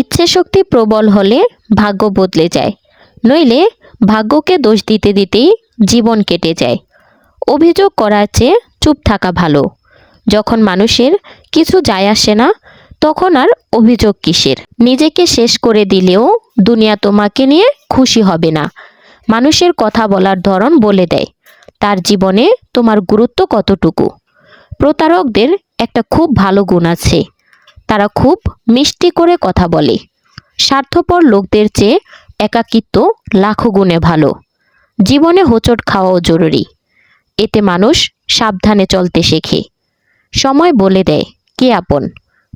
ইচ্ছে শক্তি প্রবল হলে ভাগ্য বদলে যায়, নইলে ভাগ্যকে দোষ দিতে দিতেই জীবন কেটে যায়। অভিযোগ করার চেয়ে চুপ থাকা ভালো। যখন মানুষের কিছু যায় আসে না, তখন আর অভিযোগ কিসের? নিজেকে শেষ করে দিলেও দুনিয়া তোমাকে নিয়ে খুশি হবে না। মানুষের কথা বলার ধরন বলে দেয়, তার জীবনে তোমার গুরুত্ব কতটুকু? প্রতারকদের একটা খুব ভালো গুণ আছে। তারা খুব মিষ্টি করে কথা বলে। স্বার্থপর লোকদের চেয়ে একাকিত্ব লাখো গুণে ভালো। জীবনে হোঁচট খাওয়াও জরুরি। এতে মানুষ সাবধানে চলতে শেখে। সময় বলে দেয়, কে আপন?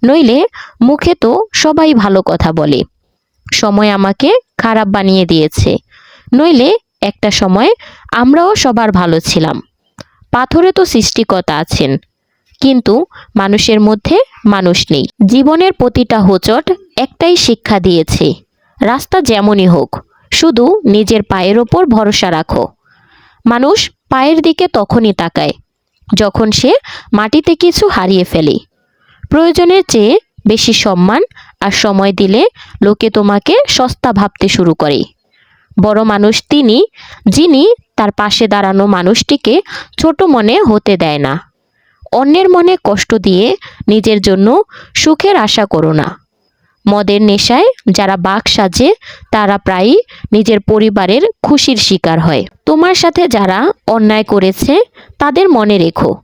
নইলে মুখে তো সবাই ভালো কথা বলে। সময় আমাকে খারাপ বানিয়ে দিয়েছে। নইলে একটা সময় আমরাও সবার ভালো ছিলাম। পাথরে তো সৃষ্টিকতা আছেন। কিন্তু মানুষের মধ্যে মানুষ নেই। জীবনের প্রতিটা হোঁচট একটাই শিক্ষা দিয়েছে। রাস্তা যেমনই হোক, শুধু নিজের পায়ের ওপর ভরসা রাখো। মানুষ পায়ের দিকে তখনই তাকায়, যখন সে মাটিতে কিছু হারিয়ে ফেলে। প্রয়োজনের চেয়ে বেশি সম্মান আর সময় দিলে লোকে তোমাকে সস্তা ভাবতে শুরু করে। বড় মানুষ তিনি, যিনি তার পাশে দাঁড়ানো মানুষটিকে ছোট মনে হতে দেয় না। অন্যের মনে কষ্ট দিয়ে নিজের জন্য সুখের আশা করো না। মদের নেশায় যারা বাঘ সাজে, তারা প্রায়ই নিজের পরিবারের খুশির শিকার হয়। তোমার সাথে যারা অন্যায় করেছে, তাদের মনে রেখো।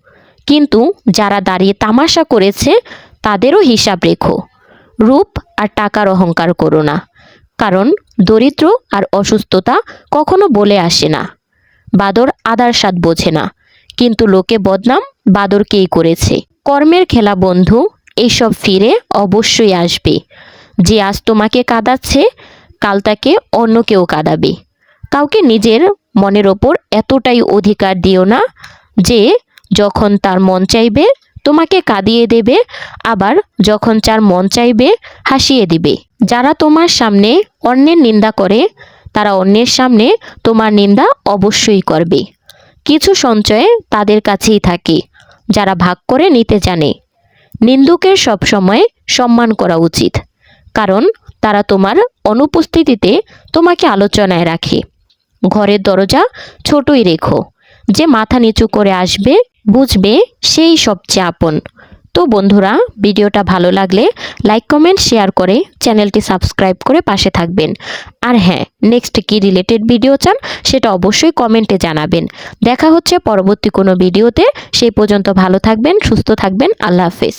কিন্তু যারা দাঁড়িয়ে তামাশা করেছে, তাদেরও হিসাব রেখো। রূপ আর টাকার অহংকার করো না। কারণ দরিদ্র আর অসুস্থতা কখনো বলে আসে না। বাদর আদার স্বাদ বোঝে না। কিন্তু লোকে বদনাম বাদরকেই করেছে। কর্মের খেলা বন্ধু এইসব ফিরে অবশ্যই আসবে। যে আজ তোমাকে কাঁদাচ্ছে, কাল তাকে অন্য কেউ কাঁদাবে। কাউকে নিজের মনের ওপর এতটাই অধিকার দিও না যে যখন তার মন চাইবে, তোমাকে কাঁদিয়ে দেবে, আবার যখন চার মন চাইবে, হাসিয়ে দিবে। যারা তোমার সামনে অন্যের নিন্দা করে, তারা অন্যের সামনে তোমার নিন্দা অবশ্যই করবে। কিছু সঞ্চয়ে তাদের কাছেই থাকে, যারা ভাগ করে নিতে জানে। নিন্দুকের সবসময় সম্মান করা উচিত, কারণ তারা তোমার অনুপস্থিতিতে তোমাকে আলোচনায় রাখে। ঘরের দরজা ছোটই রেখো, যে মাথা নিচু করে আসবে, বুঝবে সেই সবচেয়ে আপন। তো বন্ধুরা, ভিডিওটা ভালো লাগলে লাইক, কমেন্ট, শেয়ার করে চ্যানেলটি সাবস্ক্রাইব করে পাশে থাকবেন। আর হ্যাঁ নেক্সট কি রিলেটেড ভিডিও চান সেটা অবশ্যই কমেন্টে জানাবেন। দেখা হচ্ছে পরবর্তী কোনো ভিডিওতে। সেই পর্যন্ত ভালো থাকবেন, সুস্থ থাকবেন। আল্লাহ হাফেজ।